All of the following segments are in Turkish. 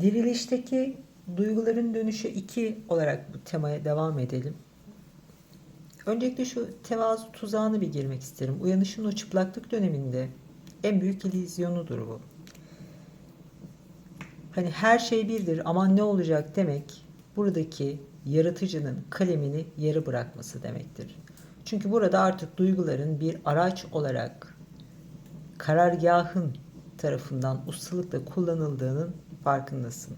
Dirilişteki duyguların dönüşü 2 olarak bu temaya devam edelim. Öncelikle şu tevazu tuzağına bir girmek isterim. Uyanışın o çıplaklık döneminde en büyük illüzyonudur bu. Hani her şey birdir aman ne olacak demek buradaki yaratıcının kalemini yarı bırakması demektir. Çünkü burada artık duyguların bir araç olarak karargahın tarafından ustalıkla kullanıldığının farkındasın.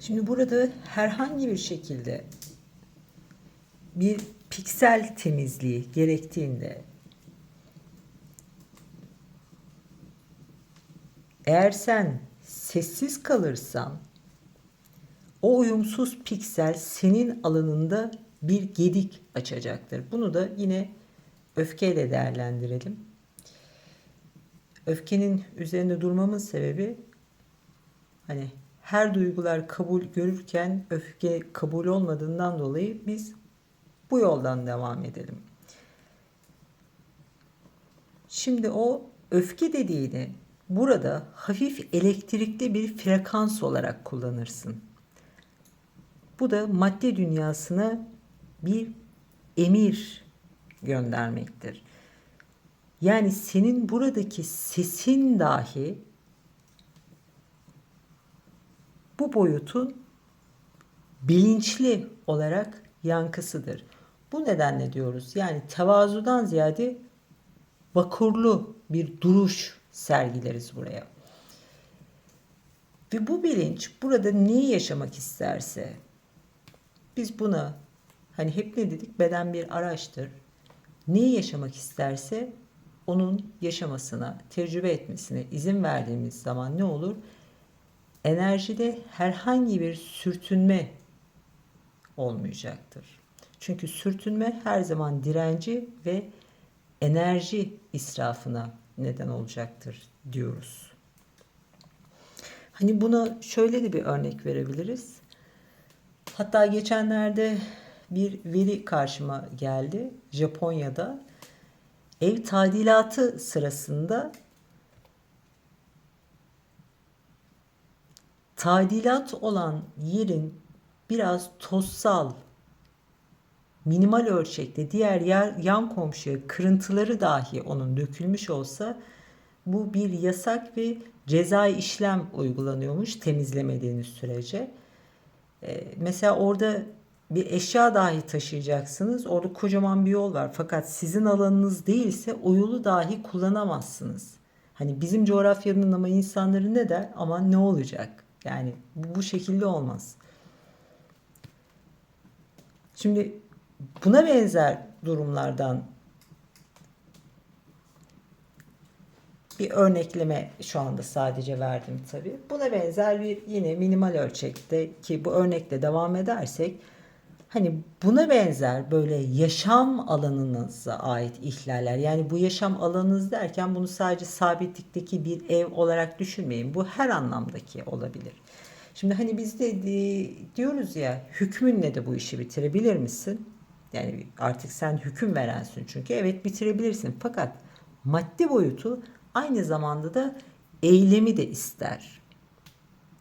Şimdi burada herhangi bir şekilde bir piksel temizliği gerektiğinde eğer sen sessiz kalırsan o uyumsuz piksel senin alanında bir gedik açacaktır. Bunu da yine öfkeyle değerlendirelim. Öfkenin üzerinde durmamın sebebi hani her duygular kabul görürken öfke kabul olmadığından dolayı biz bu yoldan devam edelim. Şimdi o öfke dediğini burada hafif elektrikli bir frekans olarak kullanırsın. Bu da madde dünyasına bir emir göndermektir. Yani senin buradaki sesin dahi bu boyutun bilinçli olarak yankısıdır. Bu nedenle diyoruz yani tevazudan ziyade vakurlu bir duruş sergileriz buraya. Ve bu bilinç burada neyi yaşamak isterse biz buna hani hep ne dedik beden bir araçtır. Neyi yaşamak isterse onun yaşamasına, tecrübe etmesine izin verdiğimiz zaman ne olur? Enerjide herhangi bir sürtünme olmayacaktır. Çünkü sürtünme her zaman direnci ve enerji israfına neden olacaktır diyoruz. Hani buna şöyle de bir örnek verebiliriz. Hatta geçenlerde bir veri karşıma geldi Japonya'da. Ev tadilatı sırasında tadilat olan yerin biraz tozsal, minimal ölçekte diğer yer, yan komşuya kırıntıları dahi onun dökülmüş olsa bu bir yasak ve cezai işlem uygulanıyormuş temizlemediğiniz sürece. Ee, mesela orada bir eşya dahi taşıyacaksınız. Orada kocaman bir yol var. Fakat sizin alanınız değilse o yolu dahi kullanamazsınız. Hani bizim coğrafyanın ama insanları ne der? Ama ne olacak? Yani bu, bu şekilde olmaz. Şimdi buna benzer durumlardan bir örnekleme şu anda sadece verdim tabii. Buna benzer bir yine minimal ölçekte ki bu örnekle devam edersek hani buna benzer böyle yaşam alanınıza ait ihlaller yani bu yaşam alanınız derken bunu sadece sabitlikteki bir ev olarak düşünmeyin. Bu her anlamdaki olabilir. Şimdi hani biz de diyoruz ya hükmünle de bu işi bitirebilir misin? Yani artık sen hüküm verensin çünkü evet bitirebilirsin. Fakat maddi boyutu aynı zamanda da eylemi de ister.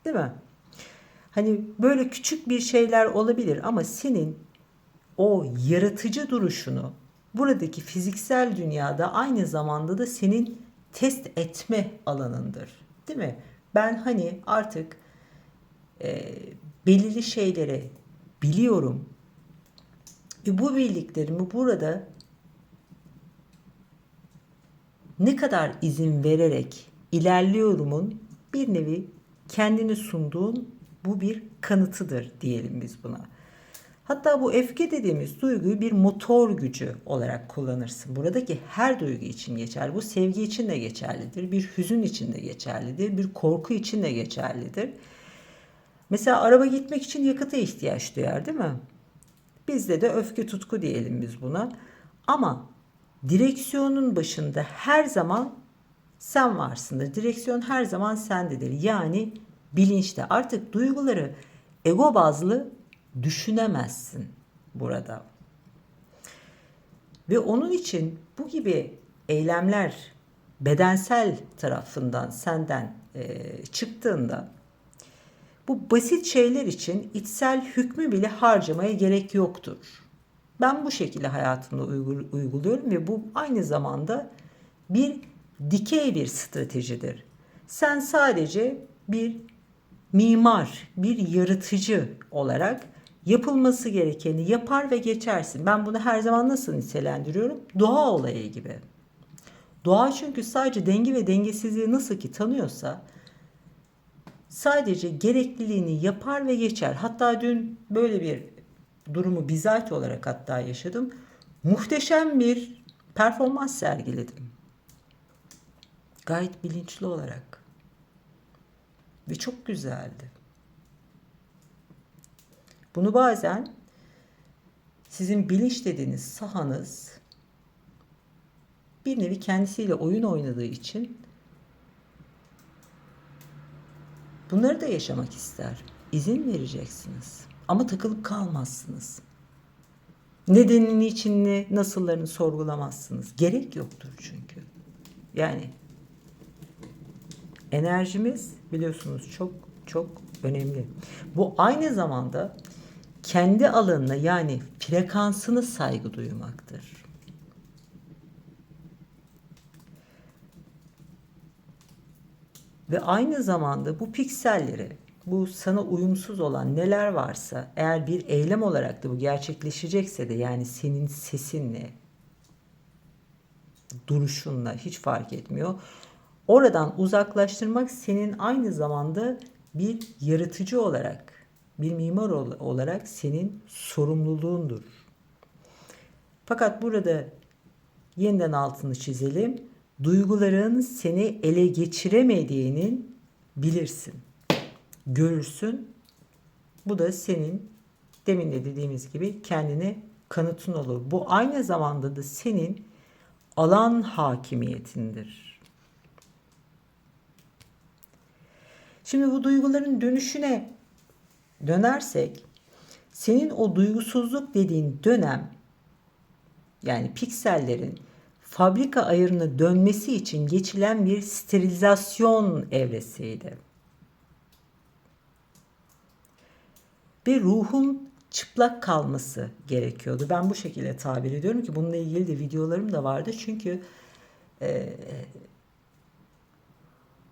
Değil mi? Hani böyle küçük bir şeyler olabilir ama senin o yaratıcı duruşunu buradaki fiziksel dünyada aynı zamanda da senin test etme alanındır. Değil mi? Ben hani artık e, belirli şeyleri biliyorum ve bu bildiklerimi burada ne kadar izin vererek ilerliyorumun bir nevi kendini sunduğun bu bir kanıtıdır diyelim biz buna. Hatta bu öfke dediğimiz duyguyu bir motor gücü olarak kullanırsın. Buradaki her duygu için geçerli. Bu sevgi için de geçerlidir. Bir hüzün için de geçerlidir. Bir korku için de geçerlidir. Mesela araba gitmek için yakıta ihtiyaç duyar değil mi? Bizde de öfke tutku diyelim biz buna. Ama direksiyonun başında her zaman sen varsındır. Direksiyon her zaman sendedir. Yani bilinçte. Artık duyguları ego bazlı düşünemezsin burada. Ve onun için bu gibi eylemler bedensel tarafından senden e, çıktığında bu basit şeyler için içsel hükmü bile harcamaya gerek yoktur. Ben bu şekilde hayatımda uygu- uyguluyorum ve bu aynı zamanda bir dikey bir stratejidir. Sen sadece bir mimar, bir yaratıcı olarak yapılması gerekeni yapar ve geçersin. Ben bunu her zaman nasıl nitelendiriyorum? Doğa olayı gibi. Doğa çünkü sadece denge ve dengesizliği nasıl ki tanıyorsa sadece gerekliliğini yapar ve geçer. Hatta dün böyle bir durumu bizzat olarak hatta yaşadım. Muhteşem bir performans sergiledim. Gayet bilinçli olarak. Ve çok güzeldi. Bunu bazen sizin bilinç dediğiniz sahanız bir nevi kendisiyle oyun oynadığı için bunları da yaşamak ister. İzin vereceksiniz. Ama takılıp kalmazsınız. Nedenini, içini, nasıllarını sorgulamazsınız. Gerek yoktur çünkü. Yani enerjimiz biliyorsunuz çok çok önemli. Bu aynı zamanda kendi alanına yani frekansını saygı duymaktır. Ve aynı zamanda bu pikselleri, bu sana uyumsuz olan neler varsa eğer bir eylem olarak da bu gerçekleşecekse de yani senin sesinle, duruşunla hiç fark etmiyor. Oradan uzaklaştırmak senin aynı zamanda bir yaratıcı olarak, bir mimar olarak senin sorumluluğundur. Fakat burada yeniden altını çizelim. Duyguların seni ele geçiremediğinin bilirsin. Görürsün. Bu da senin demin de dediğimiz gibi kendine kanıtın olur. Bu aynı zamanda da senin alan hakimiyetindir. Şimdi bu duyguların dönüşüne dönersek senin o duygusuzluk dediğin dönem yani piksellerin fabrika ayarına dönmesi için geçilen bir sterilizasyon evresiydi. Ve ruhun çıplak kalması gerekiyordu. Ben bu şekilde tabir ediyorum ki bununla ilgili de videolarım da vardı. Çünkü e,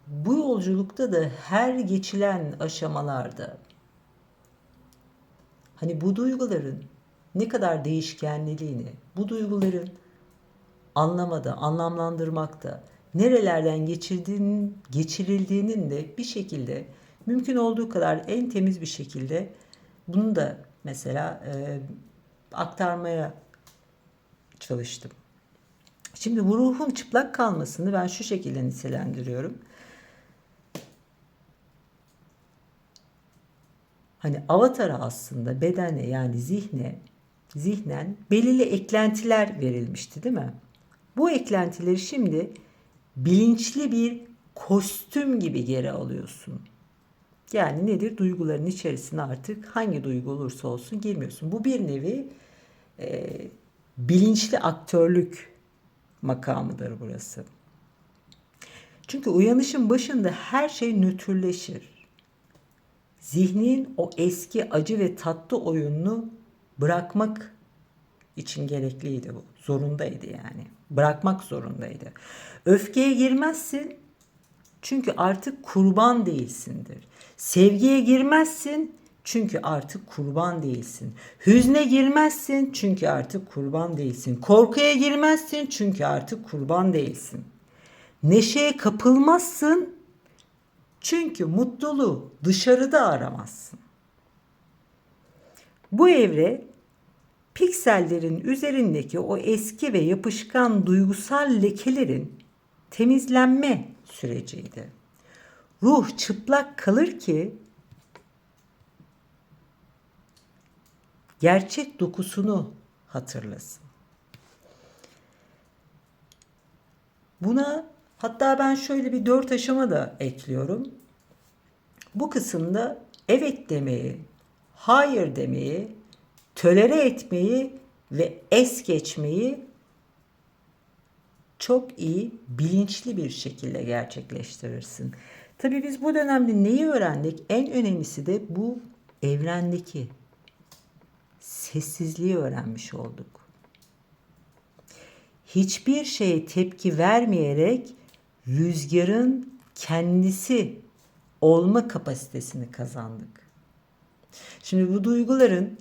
bu yolculukta da her geçilen aşamalarda hani bu duyguların ne kadar değişkenliğini, bu duyguların anlamada, anlamlandırmakta, nerelerden geçirdiğinin, geçirildiğinin de bir şekilde mümkün olduğu kadar en temiz bir şekilde bunu da mesela e, aktarmaya çalıştım. Şimdi bu ruhun çıplak kalmasını ben şu şekilde nitelendiriyorum. Hani avatara aslında bedene yani zihne, zihnen belirli eklentiler verilmişti değil mi? Bu eklentileri şimdi bilinçli bir kostüm gibi geri alıyorsun. Yani nedir? Duyguların içerisine artık hangi duygu olursa olsun girmiyorsun. Bu bir nevi e, bilinçli aktörlük makamıdır burası. Çünkü uyanışın başında her şey nötrleşir. Zihnin o eski acı ve tatlı oyununu bırakmak için gerekliydi bu. Zorundaydı yani. Bırakmak zorundaydı. Öfkeye girmezsin çünkü artık kurban değilsindir. Sevgiye girmezsin çünkü artık kurban değilsin. Hüzne girmezsin çünkü artık kurban değilsin. Korkuya girmezsin çünkü artık kurban değilsin. Neşeye kapılmazsın çünkü mutluluğu dışarıda aramazsın. Bu evre piksellerin üzerindeki o eski ve yapışkan duygusal lekelerin temizlenme süreciydi. Ruh çıplak kalır ki gerçek dokusunu hatırlasın. Buna hatta ben şöyle bir dört aşama da ekliyorum. Bu kısımda evet demeyi, hayır demeyi, tölere etmeyi ve es geçmeyi çok iyi, bilinçli bir şekilde gerçekleştirirsin. Tabii biz bu dönemde neyi öğrendik? En önemlisi de bu evrendeki sessizliği öğrenmiş olduk. Hiçbir şeye tepki vermeyerek rüzgarın kendisi olma kapasitesini kazandık. Şimdi bu duyguların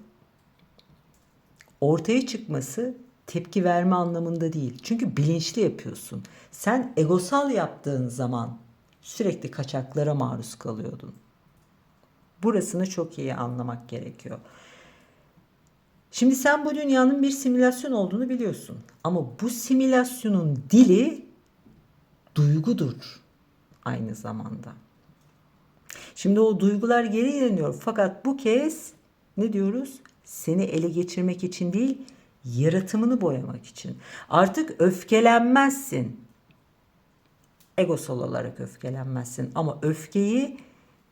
ortaya çıkması tepki verme anlamında değil. Çünkü bilinçli yapıyorsun. Sen egosal yaptığın zaman sürekli kaçaklara maruz kalıyordun. Burasını çok iyi anlamak gerekiyor. Şimdi sen bu dünyanın bir simülasyon olduğunu biliyorsun. Ama bu simülasyonun dili duygudur aynı zamanda. Şimdi o duygular geri dönüyor fakat bu kez ne diyoruz? Seni ele geçirmek için değil, yaratımını boyamak için. Artık öfkelenmezsin. Egosal olarak öfkelenmezsin ama öfkeyi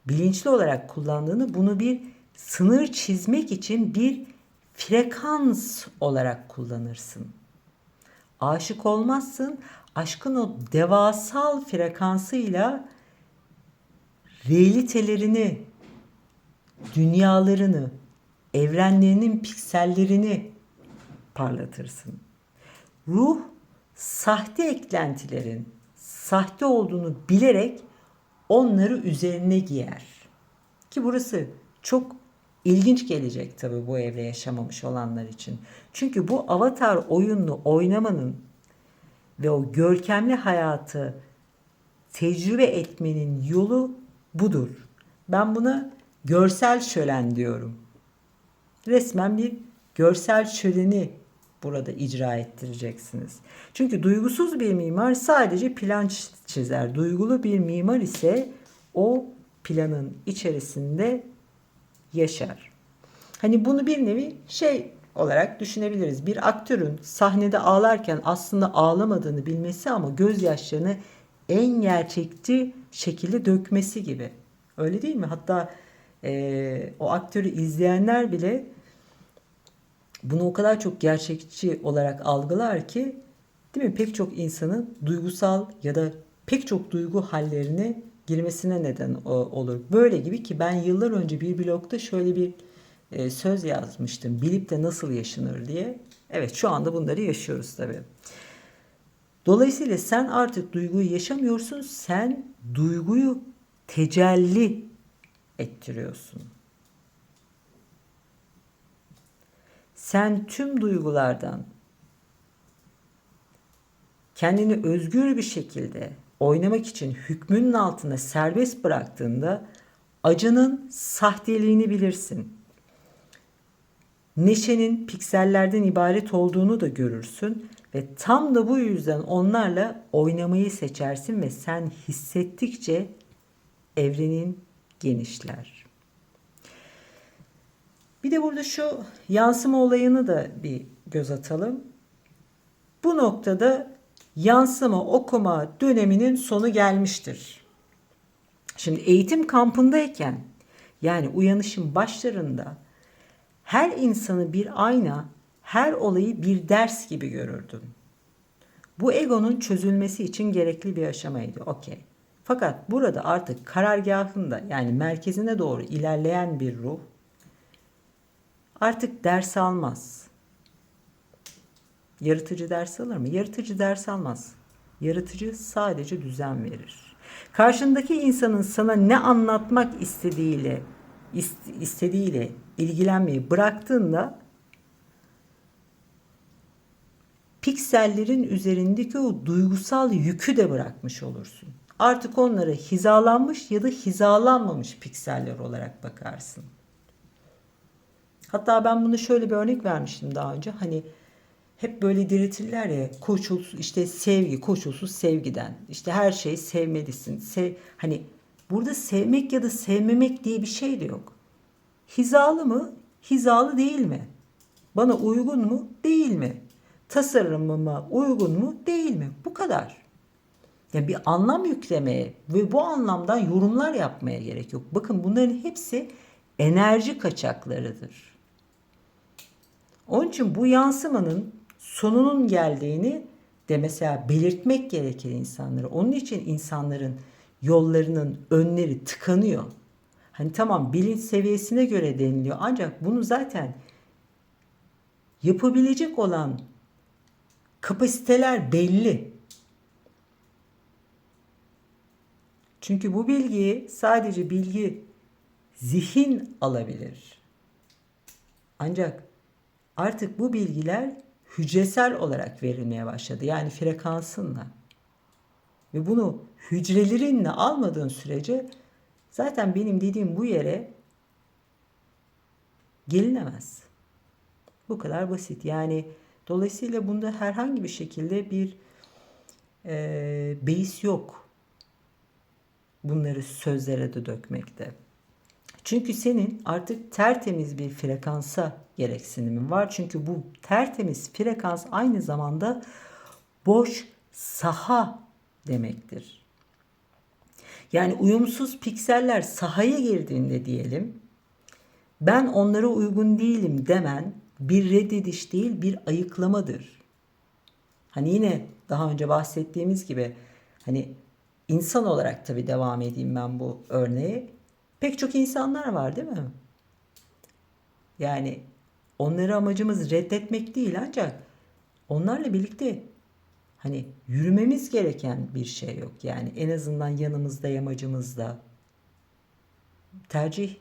bilinçli olarak kullandığını bunu bir sınır çizmek için bir frekans olarak kullanırsın. Aşık olmazsın. Aşkın o devasal frekansıyla realitelerini, dünyalarını, evrenlerinin piksellerini parlatırsın. Ruh sahte eklentilerin sahte olduğunu bilerek onları üzerine giyer. Ki burası çok ilginç gelecek tabii bu evde yaşamamış olanlar için. Çünkü bu avatar oyununu oynamanın ve o görkemli hayatı tecrübe etmenin yolu budur. Ben buna görsel şölen diyorum. Resmen bir görsel şöleni burada icra ettireceksiniz. Çünkü duygusuz bir mimar sadece plan çizer. Duygulu bir mimar ise o planın içerisinde yaşar. Hani bunu bir nevi şey olarak düşünebiliriz. Bir aktörün sahnede ağlarken aslında ağlamadığını bilmesi ama gözyaşlarını en gerçekçi şekilde dökmesi gibi. Öyle değil mi? Hatta e, o aktörü izleyenler bile bunu o kadar çok gerçekçi olarak algılar ki değil mi? Pek çok insanın duygusal ya da pek çok duygu hallerine girmesine neden olur. Böyle gibi ki ben yıllar önce bir blogda şöyle bir e, söz yazmıştım. Bilip de nasıl yaşanır diye. Evet şu anda bunları yaşıyoruz tabii. Dolayısıyla sen artık duyguyu yaşamıyorsun. Sen duyguyu tecelli ettiriyorsun. Sen tüm duygulardan kendini özgür bir şekilde oynamak için hükmünün altında serbest bıraktığında acının sahteliğini bilirsin. Neşenin piksellerden ibaret olduğunu da görürsün ve tam da bu yüzden onlarla oynamayı seçersin ve sen hissettikçe evrenin genişler. Bir de burada şu yansıma olayını da bir göz atalım. Bu noktada yansıma okuma döneminin sonu gelmiştir. Şimdi eğitim kampındayken yani uyanışın başlarında her insanı bir ayna, her olayı bir ders gibi görürdün. Bu egonun çözülmesi için gerekli bir aşamaydı. Okey. Fakat burada artık karargahında yani merkezine doğru ilerleyen bir ruh artık ders almaz. Yaratıcı ders alır mı? Yaratıcı ders almaz. Yaratıcı sadece düzen verir. Karşındaki insanın sana ne anlatmak istediğiyle istediğiyle ilgilenmeyi bıraktığında piksellerin üzerindeki o duygusal yükü de bırakmış olursun. Artık onlara hizalanmış ya da hizalanmamış pikseller olarak bakarsın. Hatta ben bunu şöyle bir örnek vermiştim daha önce. Hani hep böyle diretirler ya koşulsuz işte sevgi koşulsuz sevgiden. İşte her şeyi sevmelisin. Sev, hani burada sevmek ya da sevmemek diye bir şey de yok. Hizalı mı? Hizalı değil mi? Bana uygun mu? Değil mi? Tasarımıma uygun mu? Değil mi? Bu kadar. Yani bir anlam yüklemeye ve bu anlamdan yorumlar yapmaya gerek yok. Bakın bunların hepsi enerji kaçaklarıdır. Onun için bu yansımanın sonunun geldiğini de mesela belirtmek gerekir insanlara. Onun için insanların yollarının önleri tıkanıyor. Hani tamam bilinç seviyesine göre deniliyor ancak bunu zaten yapabilecek olan kapasiteler belli. Çünkü bu bilgiyi sadece bilgi zihin alabilir. Ancak artık bu bilgiler hücresel olarak verilmeye başladı. Yani frekansınla. Ve bunu hücrelerinle almadığın sürece zaten benim dediğim bu yere gelinemez. Bu kadar basit. Yani dolayısıyla bunda herhangi bir şekilde bir e, beis yok. Bunları sözlere de dökmekte. Çünkü senin artık tertemiz bir frekansa gereksinimin var. Çünkü bu tertemiz frekans aynı zamanda boş saha demektir. Yani uyumsuz pikseller sahaya girdiğinde diyelim ben onlara uygun değilim demen bir reddediş değil bir ayıklamadır. Hani yine daha önce bahsettiğimiz gibi hani insan olarak tabii devam edeyim ben bu örneğe. Pek çok insanlar var değil mi? Yani onları amacımız reddetmek değil ancak onlarla birlikte hani yürümemiz gereken bir şey yok. Yani en azından yanımızda yamacımızda tercih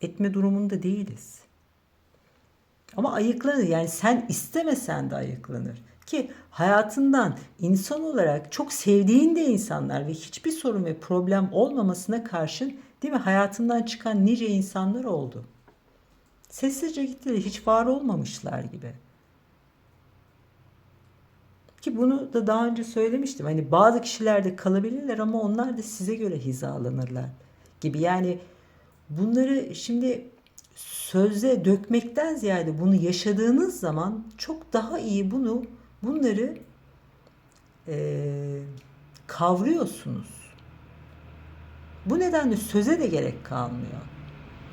etme durumunda değiliz. Ama ayıklanır. Yani sen istemesen de ayıklanır. Ki hayatından insan olarak çok sevdiğin de insanlar ve hiçbir sorun ve problem olmamasına karşın değil mi hayatından çıkan nice insanlar oldu. Sessizce gittiler. Hiç var olmamışlar gibi. Ki bunu da daha önce söylemiştim. Hani bazı kişiler de kalabilirler ama onlar da size göre hizalanırlar gibi. Yani bunları şimdi sözle dökmekten ziyade bunu yaşadığınız zaman çok daha iyi bunu bunları e, kavruyorsunuz. Bu nedenle söze de gerek kalmıyor.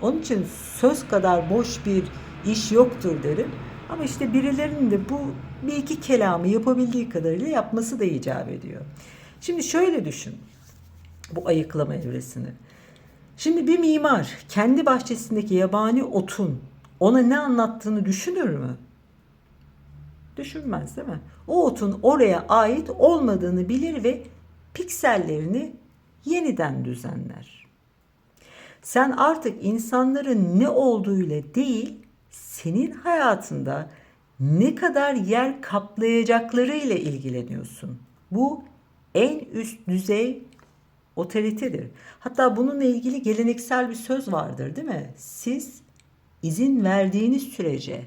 Onun için söz kadar boş bir iş yoktur derim. Ama işte birilerinin de bu bir iki kelamı yapabildiği kadarıyla yapması da icap ediyor. Şimdi şöyle düşün bu ayıklama evresini. Şimdi bir mimar kendi bahçesindeki yabani otun ona ne anlattığını düşünür mü? Düşünmez değil mi? O otun oraya ait olmadığını bilir ve piksellerini yeniden düzenler. Sen artık insanların ne olduğuyla değil, senin hayatında ne kadar yer kaplayacaklarıyla ilgileniyorsun. Bu en üst düzey otoritedir. Hatta bununla ilgili geleneksel bir söz vardır değil mi? Siz izin verdiğiniz sürece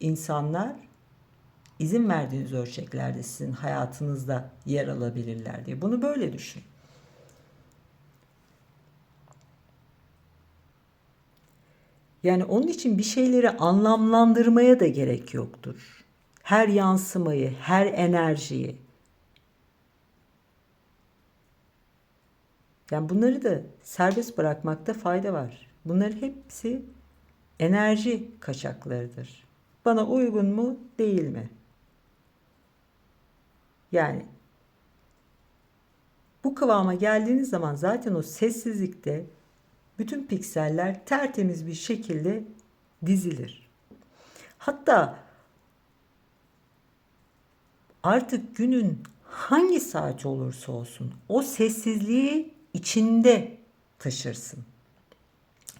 insanlar izin verdiğiniz ölçeklerde sizin hayatınızda yer alabilirler diye. Bunu böyle düşün. Yani onun için bir şeyleri anlamlandırmaya da gerek yoktur. Her yansımayı, her enerjiyi. Yani bunları da serbest bırakmakta fayda var. Bunların hepsi enerji kaçaklarıdır. Bana uygun mu, değil mi? Yani bu kıvama geldiğiniz zaman zaten o sessizlikte bütün pikseller tertemiz bir şekilde dizilir. Hatta artık günün hangi saati olursa olsun o sessizliği içinde taşırsın.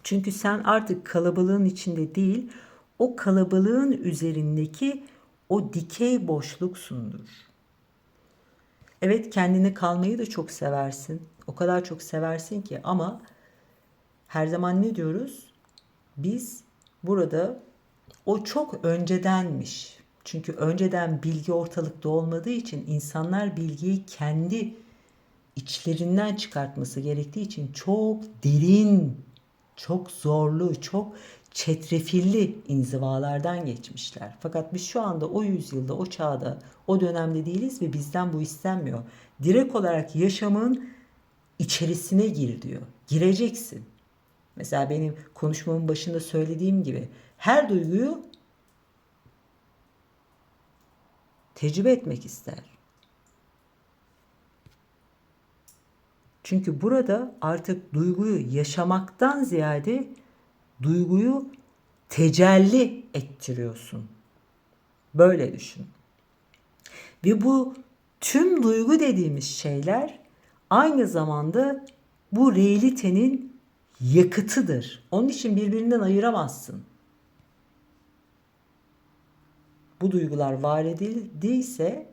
Çünkü sen artık kalabalığın içinde değil, o kalabalığın üzerindeki o dikey boşluksundur. Evet kendini kalmayı da çok seversin. O kadar çok seversin ki ama her zaman ne diyoruz? Biz burada o çok öncedenmiş. Çünkü önceden bilgi ortalıkta olmadığı için insanlar bilgiyi kendi içlerinden çıkartması gerektiği için çok derin, çok zorlu, çok çetrefilli inzivalardan geçmişler. Fakat biz şu anda o yüzyılda, o çağda, o dönemde değiliz ve bizden bu istenmiyor. Direkt olarak yaşamın içerisine gir diyor. Gireceksin. Mesela benim konuşmamın başında söylediğim gibi her duyguyu tecrübe etmek ister. Çünkü burada artık duyguyu yaşamaktan ziyade duyguyu tecelli ettiriyorsun. Böyle düşün. Ve bu tüm duygu dediğimiz şeyler aynı zamanda bu realitenin yakıtıdır. Onun için birbirinden ayıramazsın. Bu duygular var edildiyse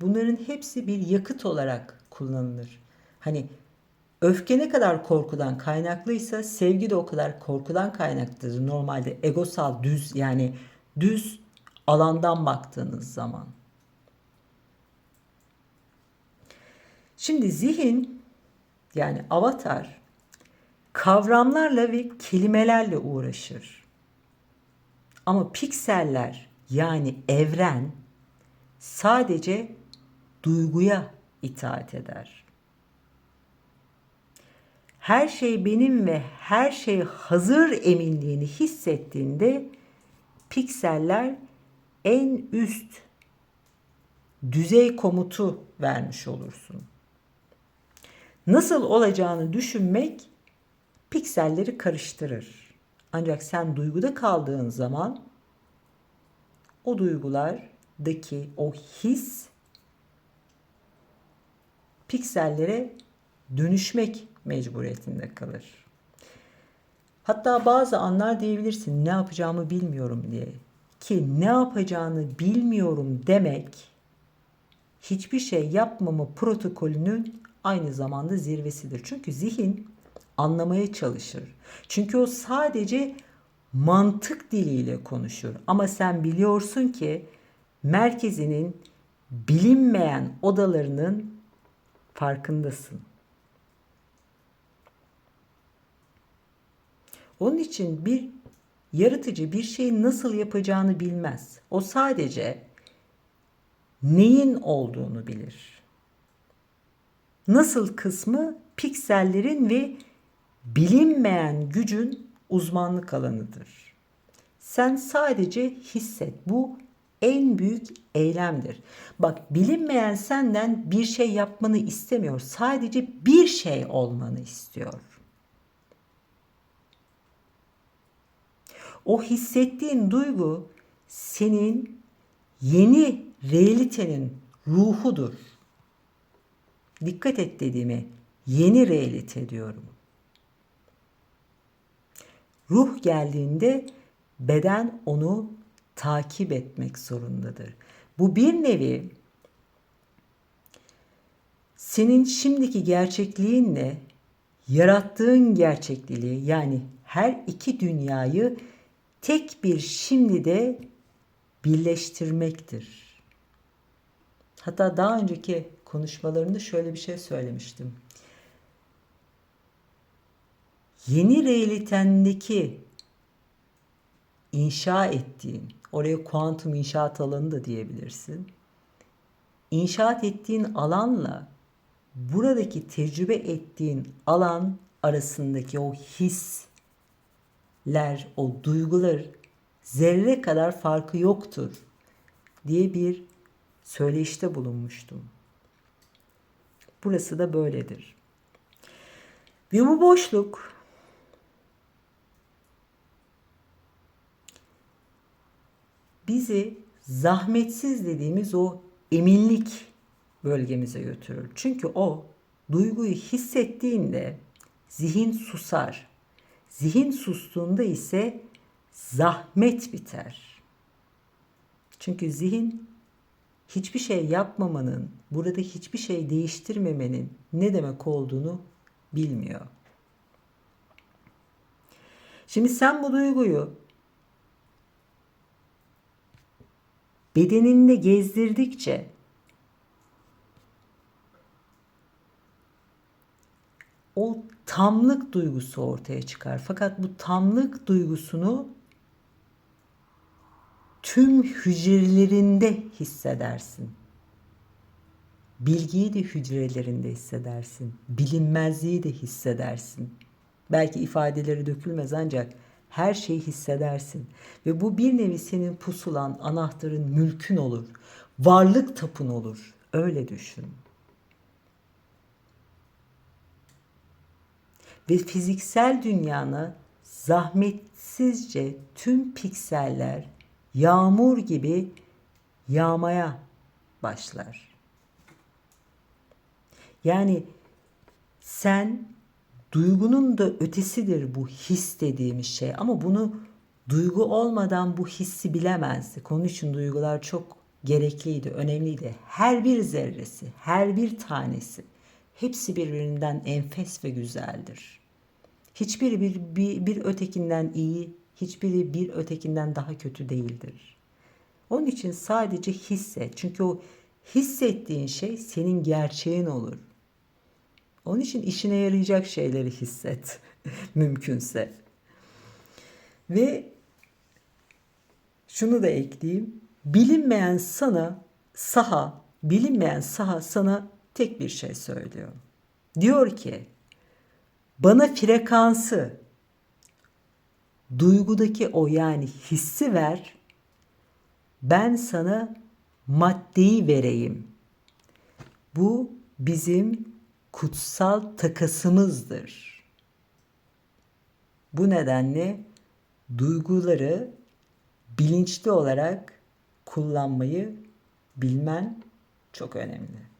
bunların hepsi bir yakıt olarak kullanılır. Hani öfke ne kadar korkudan kaynaklıysa sevgi de o kadar korkudan kaynaklıdır. Normalde egosal düz yani düz alandan baktığınız zaman. Şimdi zihin yani avatar kavramlarla ve kelimelerle uğraşır. Ama pikseller yani evren sadece duyguya itaat eder. Her şey benim ve her şey hazır eminliğini hissettiğinde pikseller en üst düzey komutu vermiş olursun. Nasıl olacağını düşünmek pikselleri karıştırır. Ancak sen duyguda kaldığın zaman o duygulardaki o his piksellere dönüşmek mecburiyetinde kalır. Hatta bazı anlar diyebilirsin ne yapacağımı bilmiyorum diye. Ki ne yapacağını bilmiyorum demek hiçbir şey yapmama protokolünün aynı zamanda zirvesidir. Çünkü zihin anlamaya çalışır. Çünkü o sadece mantık diliyle konuşur. Ama sen biliyorsun ki merkezinin bilinmeyen odalarının farkındasın. Onun için bir yaratıcı bir şeyi nasıl yapacağını bilmez. O sadece neyin olduğunu bilir. Nasıl kısmı piksellerin ve bilinmeyen gücün uzmanlık alanıdır. Sen sadece hisset. Bu en büyük eylemdir. Bak bilinmeyen senden bir şey yapmanı istemiyor. Sadece bir şey olmanı istiyor. O hissettiğin duygu senin yeni realitenin ruhudur. Dikkat et dediğime yeni realite diyorum. Ruh geldiğinde beden onu takip etmek zorundadır. Bu bir nevi senin şimdiki gerçekliğinle yarattığın gerçekliği yani her iki dünyayı tek bir şimdide birleştirmektir. Hatta daha önceki konuşmalarımda şöyle bir şey söylemiştim. Yeni realitendeki inşa ettiğin, oraya kuantum inşaat alanı da diyebilirsin. İnşaat ettiğin alanla buradaki tecrübe ettiğin alan arasındaki o hisler, o duygular zerre kadar farkı yoktur diye bir söyleşte bulunmuştum. Burası da böyledir. Bu boşluk bizi zahmetsiz dediğimiz o eminlik bölgemize götürür. Çünkü o duyguyu hissettiğinde zihin susar. Zihin sustuğunda ise zahmet biter. Çünkü zihin hiçbir şey yapmamanın, burada hiçbir şey değiştirmemenin ne demek olduğunu bilmiyor. Şimdi sen bu duyguyu bedeninde gezdirdikçe o tamlık duygusu ortaya çıkar. Fakat bu tamlık duygusunu tüm hücrelerinde hissedersin. Bilgiyi de hücrelerinde hissedersin. Bilinmezliği de hissedersin. Belki ifadeleri dökülmez ancak Her şeyi hissedersin. Ve bu bir nevi senin pusulan, anahtarın, mülkün olur. Varlık tapın olur. Öyle düşün. Ve fiziksel dünyana zahmetsizce tüm pikseller yağmur gibi yağmaya başlar. Yani sen duygunun da ötesidir bu his dediğimiz şey ama bunu duygu olmadan bu hissi bilemezdik. Onun için duygular çok gerekliydi, önemliydi. Her bir zerresi, her bir tanesi hepsi birbirinden enfes ve güzeldir. Hiçbiri bir, bir, bir ötekinden iyi, hiçbiri bir ötekinden daha kötü değildir. Onun için sadece hisset. Çünkü o hissettiğin şey senin gerçeğin olur. Onun için işine yarayacak şeyleri hisset mümkünse. Ve şunu da ekleyeyim. Bilinmeyen sana saha, bilinmeyen saha sana tek bir şey söylüyor. Diyor ki bana frekansı duygudaki o yani hissi ver. Ben sana maddeyi vereyim. Bu bizim kutsal takasımızdır. Bu nedenle duyguları bilinçli olarak kullanmayı bilmen çok önemli.